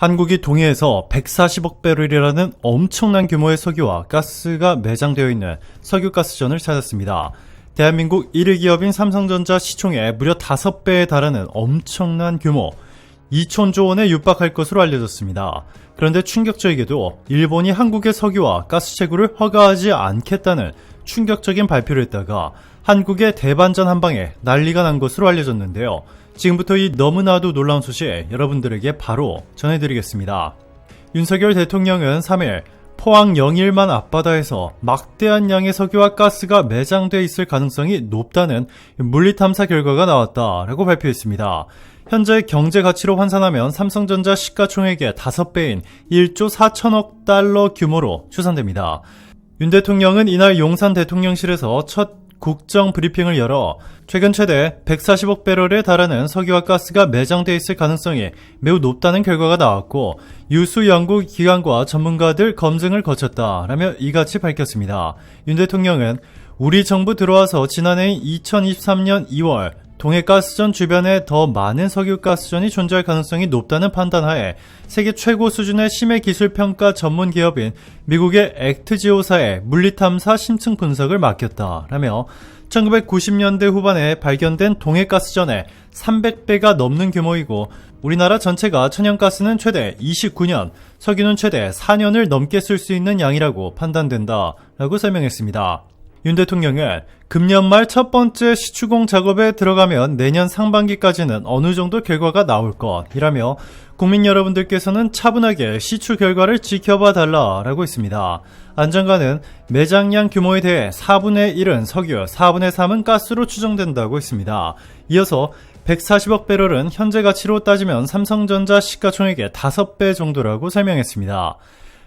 한국이 동해에서 140억 배럴이라는 엄청난 규모의 석유와 가스가 매장되어 있는 석유가스전을 찾았습니다. 대한민국 1위 기업인 삼성전자 시총의 무려 5배에 달하는 엄청난 규모, 2천조 원에 육박할 것으로 알려졌습니다. 그런데 충격적이게도 일본이 한국의 석유와 가스 채굴을 허가하지 않겠다는 충격적인 발표를 했다가 한국의 대반전 한 방에 난리가 난 것으로 알려졌는데요. 지금부터 이 너무나도 놀라운 소식 여러분들에게 바로 전해드리겠습니다. 윤석열 대통령은 3일 포항 영일만 앞바다에서 막대한 양의 석유와 가스가 매장돼 있을 가능성이 높다는 물리탐사 결과가 나왔다라고 발표했습니다. 현재 경제 가치로 환산하면 삼성전자 시가총액의 5배인 1조 4천억 달러 규모로 추산됩니다. 윤 대통령은 이날 용산 대통령실에서 첫 국정 브리핑을 열어 최근 최대 140억 배럴에 달하는 석유와 가스가 매장돼 있을 가능성이 매우 높다는 결과가 나왔고 유수 연구 기관과 전문가들 검증을 거쳤다라며 이같이 밝혔습니다. 윤 대통령은 우리 정부 들어와서 지난해인 2023년 2월 동해가스전 주변에 더 많은 석유가스전이 존재할 가능성이 높다는 판단하에 세계 최고 수준의 심해 기술 평가 전문 기업인 미국의 액트지오사의 물리탐사 심층 분석을 맡겼다라며 1990년대 후반에 발견된 동해가스전의 300배가 넘는 규모이고 우리나라 전체가 천연가스는 최대 29년, 석유는 최대 4년을 넘게 쓸 수 있는 양이라고 판단된다라고 설명했습니다. 윤 대통령은 금년 말 첫 번째 시추공 작업에 들어가면 내년 상반기까지는 어느 정도 결과가 나올 것이라며 국민 여러분들께서는 차분하게 시추 결과를 지켜봐 달라라고 했습니다. 안전가는 매장량 규모에 대해 4분의 1은 석유, 4분의 3은 가스로 추정된다고 했습니다. 이어서 140억 배럴은 현재 가치로 따지면 삼성전자 시가총액의 5배 정도라고 설명했습니다.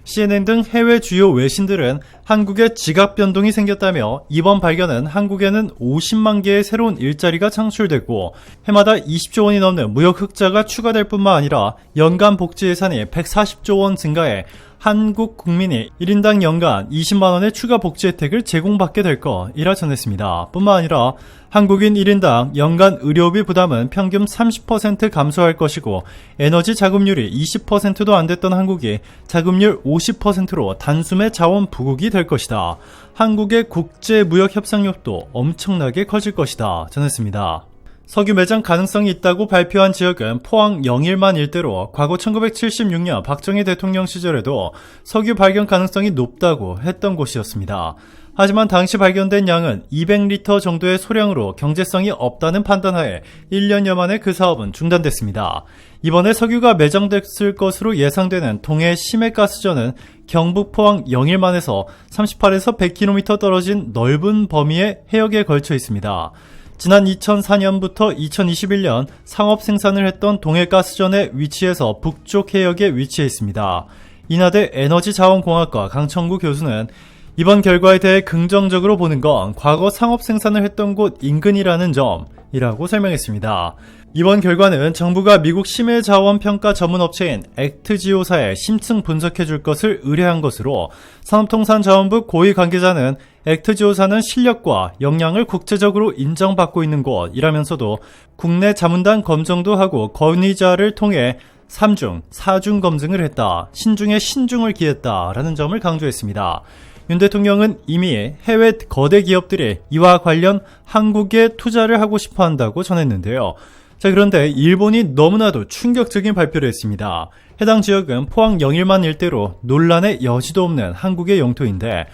CNN 등 해외 주요 외신들은 한국에 지각 변동이 생겼다며 이번 발견은 한국에는 50만 개의 새로운 일자리가 창출됐고 해마다 20조 원이 넘는 무역 흑자가 추가될 뿐만 아니라 연간 복지 예산이 140조 원 증가해 한국 국민이 1인당 연간 20만원의 추가 복지 혜택을 제공받게 될 것이라 전했습니다. 뿐만 아니라 한국인 1인당 연간 의료비 부담은 평균 30% 감소할 것이고 에너지 자금률이 20%도 안 됐던 한국이 자금률 50%로 단숨에 자원 부국이 될 것이다. 한국의 국제 무역 협상력도 엄청나게 커질 것이다. 전했습니다. 석유 매장 가능성이 있다고 발표한 지역은 포항 영일만 일대로 과거 1976년 박정희 대통령 시절에도 석유 발견 가능성이 높다고 했던 곳이었습니다. 하지만 당시 발견된 양은 200리터 정도의 소량으로 경제성이 없다는 판단하에 1년여 만에 그 사업은 중단됐습니다. 이번에 석유가 매장됐을 것으로 예상되는 동해 심해가스전은 경북 포항 영일만에서 38에서 100km 떨어진 넓은 범위의 해역에 걸쳐 있습니다. 지난 2004년부터 2021년 상업 생산을 했던 동해가스전의 위치에서 북쪽 해역에 위치해 있습니다. 인하대 에너지자원공학과 강청구 교수는 이번 결과에 대해 긍정적으로 보는 건 과거 상업 생산을 했던 곳 인근이라는 점이라고 설명했습니다. 이번 결과는 정부가 미국 심해 자원 평가 전문 업체인 액트지오사에 심층 분석해 줄 것을 의뢰한 것으로 산업통상자원부 고위 관계자는 액트지오사는 실력과 역량을 국제적으로 인정받고 있는 곳이라면서도 국내 자문단 검증도 하고 권위자를 통해 3중, 4중 검증을 했다. 신중에 신중을 기했다라는 점을 강조했습니다. 윤 대통령은 이미 해외 거대 기업들이 이와 관련 한국에 투자를 하고 싶어 한다고 전했는데요. 자, 그런데 일본이 너무나도 충격적인 발표를 했습니다. 해당 지역은 포항 영일만 일대로 논란의 여지도 없는 한국의 영토인데,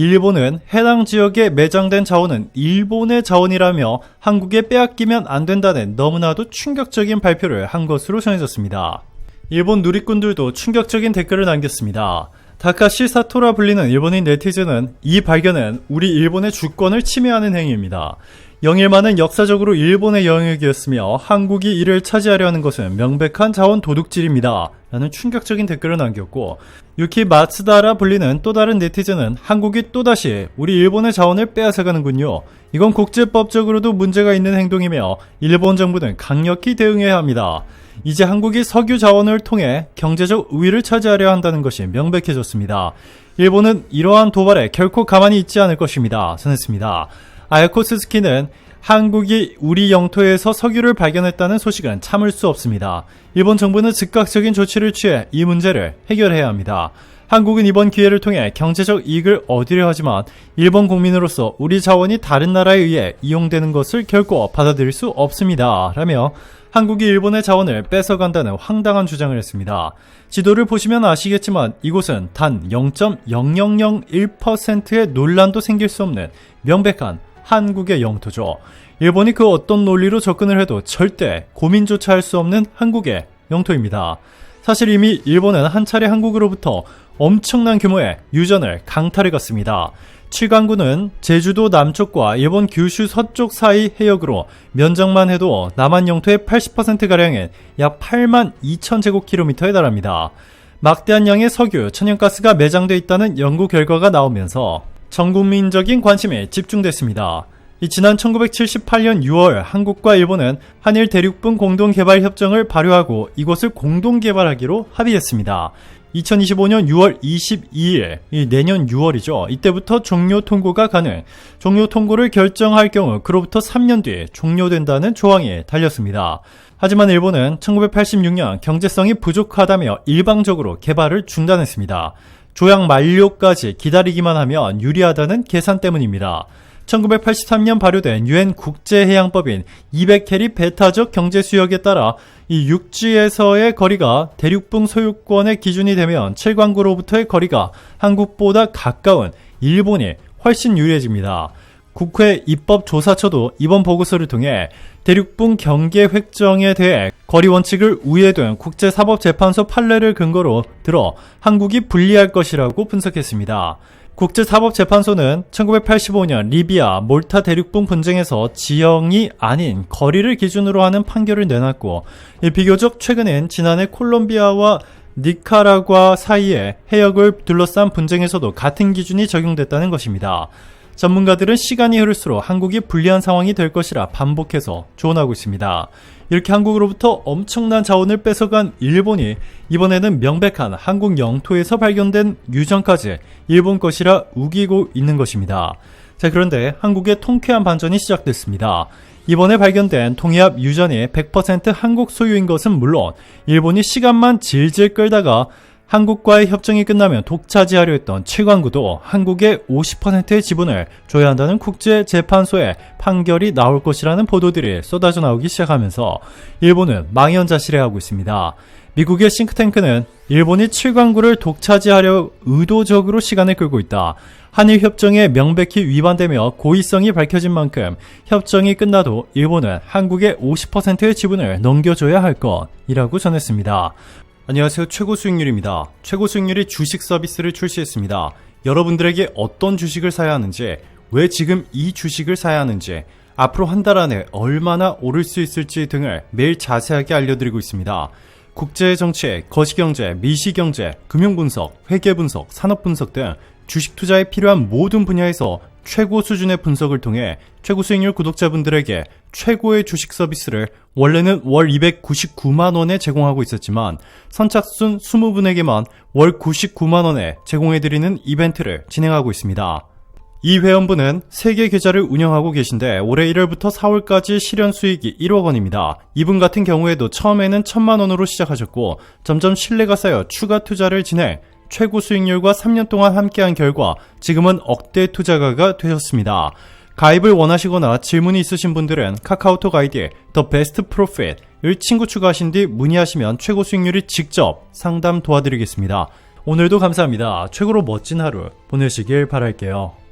일본은 해당 지역에 매장된 자원은 일본의 자원이라며 한국에 빼앗기면 안 된다는 너무나도 충격적인 발표를 한 것으로 전해졌습니다. 일본 누리꾼들도 충격적인 댓글을 남겼습니다. 다카시 사토라 불리는 일본인 네티즌은 이 발견은 우리 일본의 주권을 침해하는 행위입니다. 영일만은 역사적으로 일본의 영역이었으며 한국이 이를 차지하려는 것은 명백한 자원 도둑질입니다. 라는 충격적인 댓글을 남겼고 유키 마츠다라 불리는 또 다른 네티즌은 한국이 또다시 우리 일본의 자원을 빼앗아가는군요. 이건 국제법적으로도 문제가 있는 행동이며 일본 정부는 강력히 대응해야 합니다. 이제 한국이 석유 자원을 통해 경제적 우위를 차지하려 한다는 것이 명백해졌습니다. 일본은 이러한 도발에 결코 가만히 있지 않을 것입니다. 전했습니다. 아야코 스 스키는 한국이 우리 영토에서 석유를 발견했다는 소식은 참을 수 없습니다. 일본 정부는 즉각적인 조치를 취해 이 문제를 해결해야 합니다. 한국은 이번 기회를 통해 경제적 이익을 얻으려 하지만 일본 국민으로서 우리 자원이 다른 나라에 의해 이용되는 것을 결코 받아들일 수 없습니다. 라며 한국이 일본의 자원을 뺏어간다는 황당한 주장을 했습니다. 지도를 보시면 아시겠지만 이곳은 단 0.0001%의 논란도 생길 수 없는 명백한 한국의 영토죠. 일본이 그 어떤 논리로 접근을 해도 절대 고민조차 할 수 없는 한국의 영토입니다. 사실 이미 일본은 한 차례 한국으로부터 엄청난 규모의 유전을 강탈해 갔습니다. 7강구는 제주도 남쪽과 일본 규슈 서쪽 사이 해역으로 면적만 해도 남한 영토의 80%가량인 약 8만 2천 제곱킬로미터에 달합니다. 막대한 양의 석유, 천연가스가 매장돼 있다는 연구 결과가 나오면서 전 국민적인 관심이 집중됐습니다. 이 지난 1978년 6월 한국과 일본은 한일 대륙분 공동개발협정을 발효하고 이곳을 공동개발하기로 합의했습니다. 2025년 6월 22일, 이 내년 6월이죠. 이때부터 종료 통고가 가능. 종료 통고를 결정할 경우 그로부터 3년 뒤에 종료된다는 조항이 달렸습니다. 하지만 일본은 1986년 경제성이 부족하다며 일방적으로 개발을 중단했습니다. 조약 만료까지 기다리기만 하면 유리하다는 계산 때문입니다. 1983년 발효된 유엔 국제해양법인 200캐리 베타적 경제 수역에 따라 이 육지에서의 거리가 대륙붕 소유권의 기준이 되면 7광구로부터의 거리가 한국보다 가까운 일본이 훨씬 유리해집니다. 국회 입법조사처도 이번 보고서를 통해 대륙붕 경계 획정에 대해 거리 원칙을 우회둔 국제사법재판소 판례를 근거로 들어 한국이 불리할 것이라고 분석했습니다. 국제사법재판소는 1985년 리비아 몰타 대륙붕 분쟁에서 지형이 아닌 거리를 기준으로 하는 판결을 내놨고 비교적 최근엔 지난해 콜롬비아와 니카라과 사이에 해역을 둘러싼 분쟁에서도 같은 기준이 적용됐다는 것입니다. 전문가들은 시간이 흐를수록 한국이 불리한 상황이 될 것이라 반복해서 조언하고 있습니다. 이렇게 한국으로부터 엄청난 자원을 뺏어간 일본이 이번에는 명백한 한국 영토에서 발견된 유전까지 일본 것이라 우기고 있는 것입니다. 자, 그런데 한국의 통쾌한 반전이 시작됐습니다. 이번에 발견된 통합 유전이 100% 한국 소유인 것은 물론 일본이 시간만 질질 끌다가 한국과의 협정이 끝나면 독차지하려 했던 최광구도 한국의 50%의 지분을 줘야 한다는 국제재판소의 판결이 나올 것이라는 보도들이 쏟아져 나오기 시작하면서 일본은 망연자실해하고 있습니다. 미국의 싱크탱크는 일본이 7광구를 독차지하려 의도적으로 시간을 끌고 있다. 한일 협정에 명백히 위반되며 고의성이 밝혀진 만큼 협정이 끝나도 일본은 한국의 50%의 지분을 넘겨줘야 할 것이라고 전했습니다. 안녕하세요. 최고 수익률입니다. 최고 수익률이 주식 서비스를 출시했습니다. 여러분들에게 어떤 주식을 사야 하는지, 왜 지금 이 주식을 사야 하는지, 앞으로 한 달 안에 얼마나 오를 수 있을지 등을 매일 자세하게 알려드리고 있습니다. 국제 정치, 거시경제, 미시경제, 금융분석, 회계분석, 산업분석 등 주식 투자에 필요한 모든 분야에서 최고 수준의 분석을 통해 최고 수익률 구독자분들에게 최고의 주식 서비스를 원래는 월 299만 원에 제공하고 있었지만 선착순 20분에게만 월 99만 원에 제공해 드리는 이벤트를 진행하고 있습니다. 이 회원분은 3개 계좌를 운영하고 계신데 올해 1월부터 4월까지 실현 수익이 1억 원입니다. 이분 같은 경우에도 처음에는 1000만 원으로 시작하셨고 점점 신뢰가 쌓여 추가 투자를 진행 최고 수익률과 3년 동안 함께한 결과 지금은 억대 투자가가 되셨습니다. 가입을 원하시거나 질문이 있으신 분들은 카카오톡 아이디 더 베스트 프로핏을 친구 추가하신 뒤 문의하시면 최고 수익률이 직접 상담 도와드리겠습니다. 오늘도 감사합니다. 최고로 멋진 하루 보내시길 바랄게요.